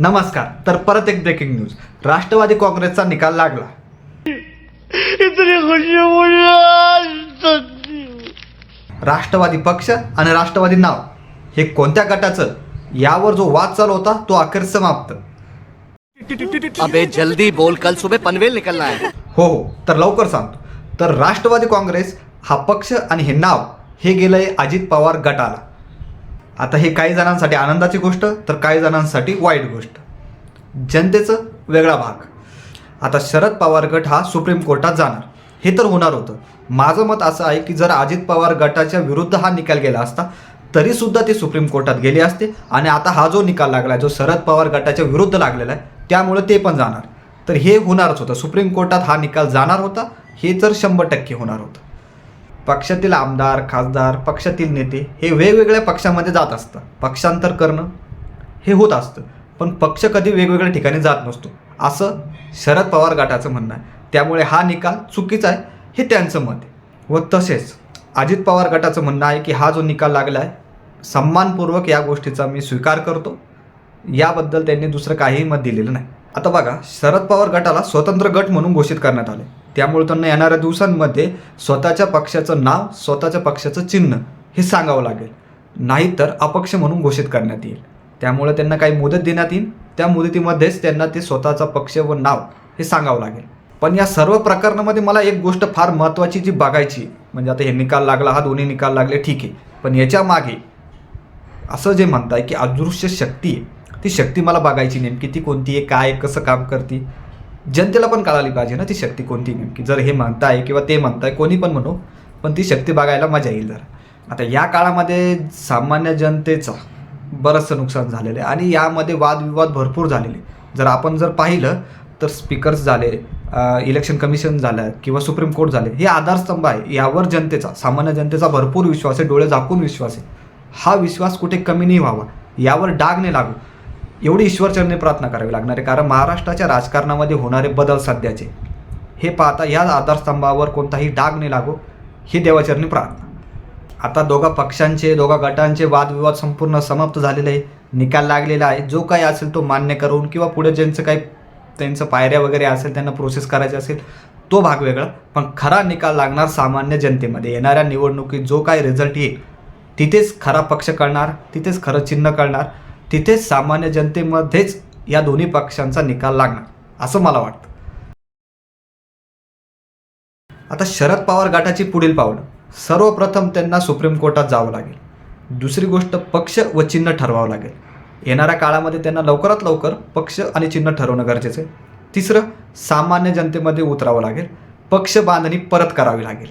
नमस्कार तर परत एक ब्रेकिंग न्यूज राष्ट्रवादी काँग्रेसचा निकाल लागला। राष्ट्रवादी पक्ष आणि राष्ट्रवादी नाव हे कोणत्या गटाचं? यावर जो वाद चालू होता तो अखेर समाप्त. अबे जल्दी बोल. कल सुबह पनवेल निकलना है। हो हो तर लवकर सांगतो. तर राष्ट्रवादी काँग्रेस हा पक्ष आणि हे नाव हे गेलंय अजित पवार गटाला. आता हे काही जणांसाठी आनंदाची गोष्ट तर काही जणांसाठी वाईट गोष्ट. जनतेचं वेगळा भाग. आता शरद पवार गट हा सुप्रीम कोर्टात जाणार. हे तर होणार होतं. माझं मत असं आहे की जर अजित पवार गटाच्या विरुद्ध हा निकाल गेला असता तरीसुद्धा ते सुप्रीम कोर्टात गेले असते आणि आता हा जो निकाल लागला आहे जो शरद पवार गटाच्या विरुद्ध लागलेला आहे त्यामुळे ते पण जाणार. तर हे होणारच होतं. सुप्रीम कोर्टात हा निकाल जाणार होता. हे तर शंभर टक्के होणार होतं. पक्षातील आमदार खासदार पक्षातील नेते हे वेगवेगळ्या पक्षामध्ये जात असतं पक्षांतर करणं हे होत असतं. पण पक्ष कधी वेगवेगळ्या ठिकाणी जात नसतो. असं शरद पवार गटाचं म्हणणं आहे. त्यामुळे हा निकाल चुकीचा आहे हे त्यांचं मत आहे. व तसेच अजित पवार गटाचं म्हणणं आहे की हा जो निकाल लागला आहे सन्मानपूर्वक या गोष्टीचा मी स्वीकार करतो. याबद्दल त्यांनी दुसरं काहीही मत दिलेलं नाही. आता बघा शरद पवार गटाला स्वतंत्र गट म्हणून घोषित करण्यात आले. त्यामुळे त्यांना येणाऱ्या दिवसांमध्ये स्वतःच्या पक्षाचं नाव स्वतःच्या पक्षाचं चिन्ह हे सांगावं लागेल. नाहीतर अपक्ष म्हणून घोषित करण्यात येईल. त्यामुळे त्यांना काही मुदत देण्यात येईल. त्या मुदतीमध्येच त्यांना ते स्वतःचा पक्ष व नाव हे सांगावं लागेल. पण या सर्व प्रकरणामध्ये मला एक गोष्ट फार महत्त्वाची जी बघायची म्हणजे आता हे निकाल लागला हा दोन्ही निकाल लागले ठीक आहे. पण याच्या मागे असं जे म्हणताय की अदृश्य शक्ती आहे ती शक्ती मला बघायची नेमकी ती कोणती आहे काय आहे, कसं काम करते? जनतेला पण कळाली पाहिजे ना ती शक्ती कोणती नेमकी. जर हे म्हणताय किंवा ते म्हणताय कोणी पण म्हणू पण ती शक्ती बघायला मजा येईल जरा. आता या काळामध्ये सामान्य जनतेचा बरंचसं नुकसान झालेलं आहे आणि यामध्ये वादविवाद भरपूर झालेले जर आपण जर पाहिलं तर स्पीकर्स झाले इलेक्शन कमिशन झालं किंवा सुप्रीम कोर्ट झाले हे आधारस्तंभ आहे. यावर जनतेचा सामान्य जनतेचा भरपूर विश्वास आहे डोळे झाकून विश्वास आहे. हा विश्वास कुठे कमी नाही व्हावा यावर डाग नाही लागू. एवढी ईश्वरचरणी प्रार्थना करावी लागणार आहे. कारण महाराष्ट्राच्या राजकारणामध्ये होणारे बदल सध्याचे. हे पाहता या आधारस्तंभावर कोणताही डाग नाही लागो. ही देवाचरणी प्रार्थना. आता दोघा पक्षांचे दोघा गटांचे वादविवाद संपूर्ण समाप्त झालेले आहे. निकाल लागलेला आहे. जो काही असेल तो मान्य करून किंवा पुढे ज्यांचं काही त्यांचं पायऱ्या वगैरे असेल त्यांना प्रोसेस करायची असेल तो भाग वेगळा. पण खरा निकाल लागणार सामान्य जनतेमध्ये. येणाऱ्या निवडणुकीत जो काही रिझल्ट येईल तिथेच खरा पक्ष कळणार तिथेच खरं चिन्ह कळणार. तिथेच सामान्य जनतेमध्येच या दोन्ही पक्षांचा निकाल लागणार असं मला वाटतं. आता शरद पवार गटाची पुढील पावलं सर्वप्रथम त्यांना सुप्रीम कोर्टात जावं लागेल. दुसरी गोष्ट पक्ष व चिन्ह ठरवावं लागेल. येणाऱ्या काळामध्ये त्यांना लवकरात लवकर पक्ष आणि चिन्ह ठरवणं गरजेचं आहे. तिसरं सामान्य जनतेमध्ये उतरावं लागेल. पक्ष बांधणी परत करावी लागेल.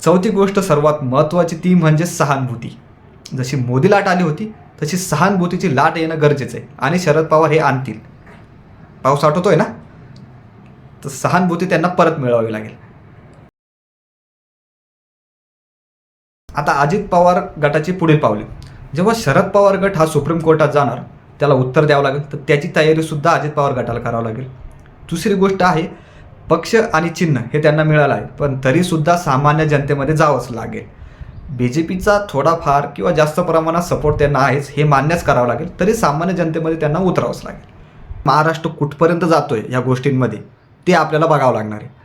चौथी गोष्ट सर्वात महत्त्वाची ती म्हणजे सहानुभूती. जशी मोदी लाट आली होती तशी सहानुभूतीची लाट येणं गरजेचं आहे. आणि शरद पवार हे आणतील. पाऊस आठवतोय ना? तर सहानुभूती त्यांना परत मिळवावी लागेल. आता अजित पवार गटाची पुढील पावले. जेव्हा शरद पवार गट हा सुप्रीम कोर्टात जाणार त्याला उत्तर द्यावं लागेल. तर त्याची तयारीसुद्धा अजित पवार गटाला करावं लागेल. दुसरी गोष्ट आहे पक्ष आणि चिन्ह हे त्यांना मिळालं आहे. पण तरीसुद्धा सामान्य जनतेमध्ये जावंच लागेल. बी जे पीचा थोडाफार किंवा जास्त प्रमाणात सपोर्ट त्यांना आहेच हे मान्यच करावं लागेल. तरी सामान्य जनतेमध्ये त्यांना उतरावंच लागेल. महाराष्ट्र कुठपर्यंत जातोय या गोष्टींमध्ये ते आपल्याला बघावं लागणार आहे.